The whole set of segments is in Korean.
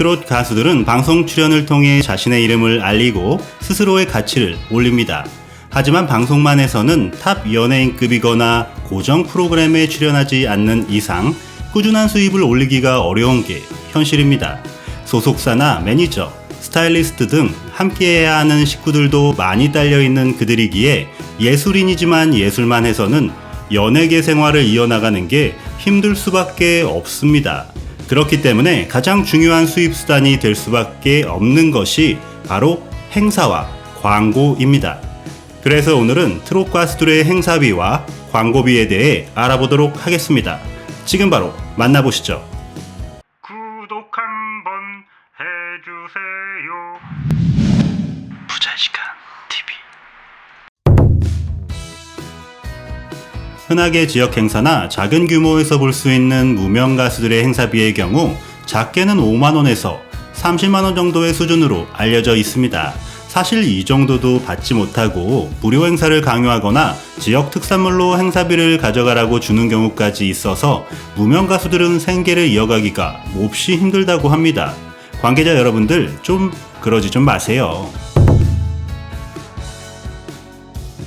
트롯 가수들은 방송 출연을 통해 자신의 이름을 알리고 스스로의 가치를 올립니다. 하지만 방송만 해서는 탑 연예인급이거나 고정 프로그램에 출연하지 않는 이상 꾸준한 수입을 올리기가 어려운 게 현실입니다. 소속사나 매니저, 스타일리스트 등 함께해야 하는 식구들도 많이 딸려있는 그들이기에 예술인이지만 예술만 해서는 연예계 생활을 이어나가는 게 힘들 수밖에 없습니다. 그렇기 때문에 가장 중요한 수입 수단이 될 수밖에 없는 것이 바로 행사와 광고입니다. 그래서 오늘은 트롯 가수들의 행사비와 광고비에 대해 알아보도록 하겠습니다. 지금 바로 만나보시죠. 흔하게 지역 행사나 작은 규모에서 볼 수 있는 무명 가수들의 행사비의 경우 작게는 5만원에서 30만원 정도의 수준으로 알려져 있습니다. 사실 이 정도도 받지 못하고 무료 행사를 강요하거나 지역 특산물로 행사비를 가져가라고 주는 경우까지 있어서 무명 가수들은 생계를 이어가기가 몹시 힘들다고 합니다. 관계자 여러분들 좀 그러지 좀 마세요.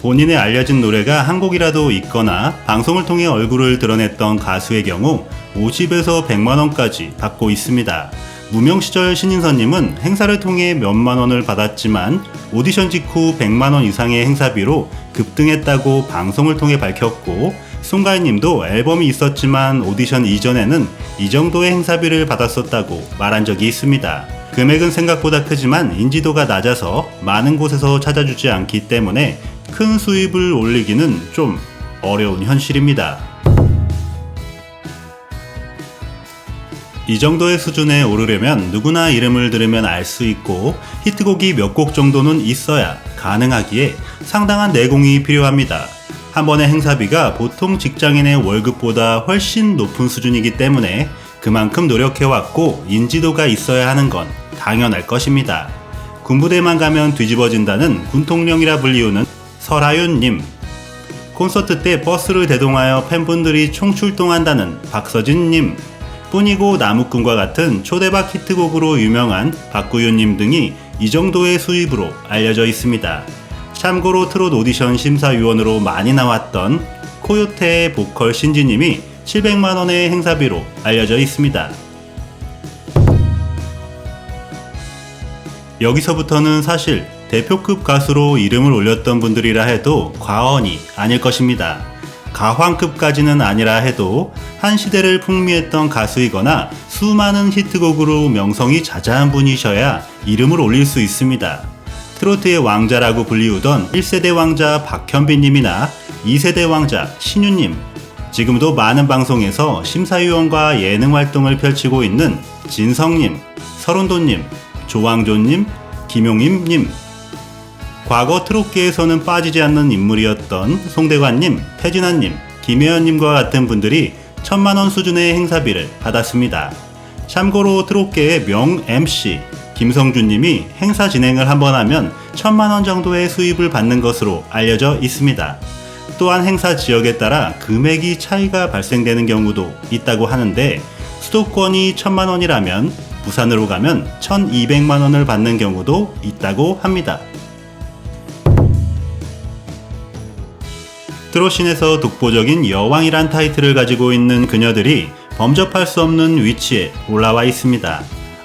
본인의 알려진 노래가 한 곡이라도 있거나 방송을 통해 얼굴을 드러냈던 가수의 경우 50에서 100만 원까지 받고 있습니다. 무명 시절 신인선님은 행사를 통해 몇만 원을 받았지만 오디션 직후 100만 원 이상의 행사비로 급등했다고 방송을 통해 밝혔고 송가인님도 앨범이 있었지만 오디션 이전에는 이 정도의 행사비를 받았었다고 말한 적이 있습니다. 금액은 생각보다 크지만 인지도가 낮아서 많은 곳에서 찾아주지 않기 때문에 큰 수입을 올리기는 좀 어려운 현실입니다. 이 정도의 수준에 오르려면 누구나 이름을 들으면 알 수 있고 히트곡이 몇 곡 정도는 있어야 가능하기에 상당한 내공이 필요합니다. 한 번의 행사비가 보통 직장인의 월급보다 훨씬 높은 수준이기 때문에 그만큼 노력해왔고 인지도가 있어야 하는 건 당연할 것입니다. 군부대만 가면 뒤집어진다는 군통령이라 불리우는 설하윤님. 콘서트 때 버스를 대동하여 팬분들이 총출동한다는 박서진님. 뿐이고 나무꾼과 같은 초대박 히트곡으로 유명한 박구윤님 등이 이 정도의 수입으로 알려져 있습니다. 참고로 트롯 오디션 심사위원으로 많이 나왔던 코요테의 보컬 신지님이 700만원의 행사비로 알려져 있습니다. 여기서부터는 사실 대표급 가수로 이름을 올렸던 분들이라 해도 과언이 아닐 것입니다. 가황급까지는 아니라 해도 한 시대를 풍미했던 가수이거나 수많은 히트곡으로 명성이 자자한 분이셔야 이름을 올릴 수 있습니다. 트로트의 왕자라고 불리우던 1세대 왕자 박현빈님이나 2세대 왕자 신유님, 지금도 많은 방송에서 심사위원과 예능 활동을 펼치고 있는 진성님, 서른도님, 조왕조님, 김용임님, 과거 트롯계에서는 빠지지 않는 인물이었던 송대관님, 태진아님, 김혜연님과 같은 분들이 천만원 수준의 행사비를 받았습니다. 참고로 트롯계의 명 MC 김성준님이 행사 진행을 한번 하면 천만원 정도의 수입을 받는 것으로 알려져 있습니다. 또한 행사 지역에 따라 금액이 차이가 발생되는 경우도 있다고 하는데 수도권이 천만 원이라면 부산으로 가면 1200만 원을 받는 경우도 있다고 합니다. 트롯신에서 독보적인 여왕이란 타이틀을 가지고 있는 그녀들이 범접할 수 없는 위치에 올라와 있습니다.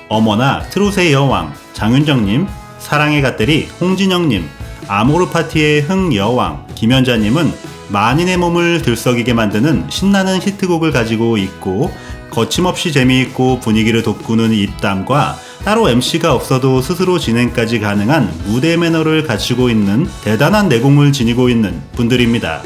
어머나 트롯의 여왕 장윤정님, 사랑의 갓대리 홍진영님, 아모르 파티의 흥 여왕 김연자님은 만인의 몸을 들썩이게 만드는 신나는 히트곡을 가지고 있고 거침없이 재미있고 분위기를 돋구는 입담과 따로 MC가 없어도 스스로 진행까지 가능한 무대 매너를 갖추고 있는 대단한 내공을 지니고 있는 분들입니다.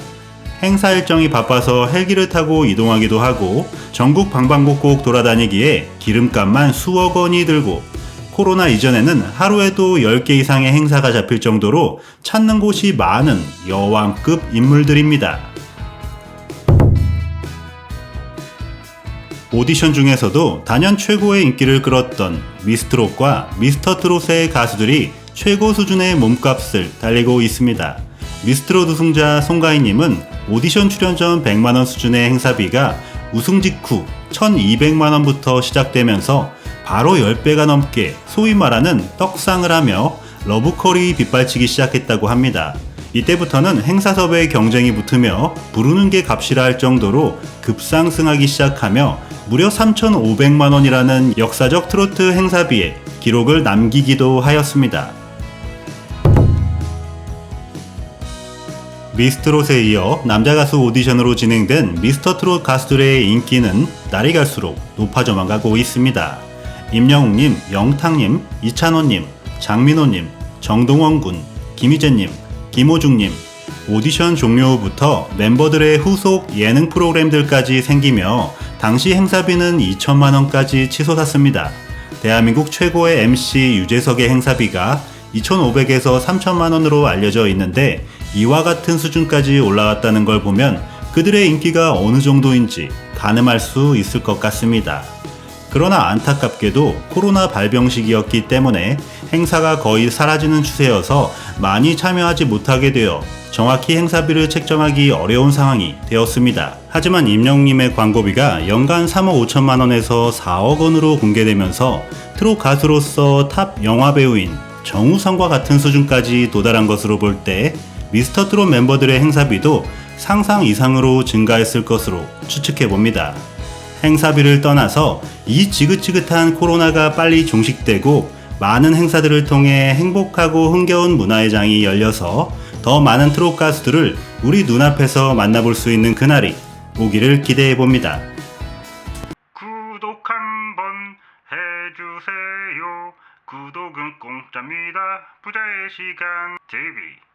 행사 일정이 바빠서 헬기를 타고 이동하기도 하고 전국 방방곡곡 돌아다니기에 기름값만 수억 원이 들고 코로나 이전에는 하루에도 10개 이상의 행사가 잡힐 정도로 찾는 곳이 많은 여왕급 인물들입니다. 오디션 중에서도 단연 최고의 인기를 끌었던 미스트롯과 미스터 트롯의 가수들이 최고 수준의 몸값을 달리고 있습니다. 미스트롯 우승자 송가인님은 오디션 출연 전 100만원 수준의 행사비가 우승 직후 1200만원부터 시작되면서 바로 10배가 넘게 소위 말하는 떡상을 하며 러브콜이 빗발치기 시작했다고 합니다. 이때부터는 행사섭의 경쟁이 붙으며 부르는 게 값이라 할 정도로 급상승하기 시작하며 무려 3,500만 원이라는 역사적 트로트 행사비에 기록을 남기기도 하였습니다. 미스트롯에 이어 남자 가수 오디션으로 진행된 미스터 트롯 가수들의 인기는 날이 갈수록 높아져만 가고 있습니다. 임영웅님, 영탁님, 이찬원님, 장민호님, 정동원군, 김희재님, 김호중님, 오디션 종료 후부터 멤버들의 후속 예능 프로그램들까지 생기며 당시 행사비는 2천만원까지 치솟았습니다. 대한민국 최고의 MC 유재석의 행사비가 2,500에서 3천만원으로 알려져 있는데 이와 같은 수준까지 올라왔다는 걸 보면 그들의 인기가 어느 정도인지 가늠할 수 있을 것 같습니다. 그러나 안타깝게도 코로나 발병 시기였기 때문에 행사가 거의 사라지는 추세여서 많이 참여하지 못하게 되어 정확히 행사비를 책정하기 어려운 상황이 되었습니다. 하지만 임영님의 광고비가 연간 3억 5천만 원에서 4억 원으로 공개되면서 트롯 가수로서 탑 영화 배우인 정우성과 같은 수준까지 도달한 것으로 볼 때 미스터 트롯 멤버들의 행사비도 상상 이상으로 증가했을 것으로 추측해 봅니다. 행사비를 떠나서 이 지긋지긋한 코로나가 빨리 종식되고 많은 행사들을 통해 행복하고 흥겨운 문화의 장이 열려서 더 많은 트롯 가수들을 우리 눈앞에서 만나볼 수 있는 그날이 오기를 기대해 봅니다. 구독 한번 해주세요. 구독은 공짜입니다. 부자의 시간 TV.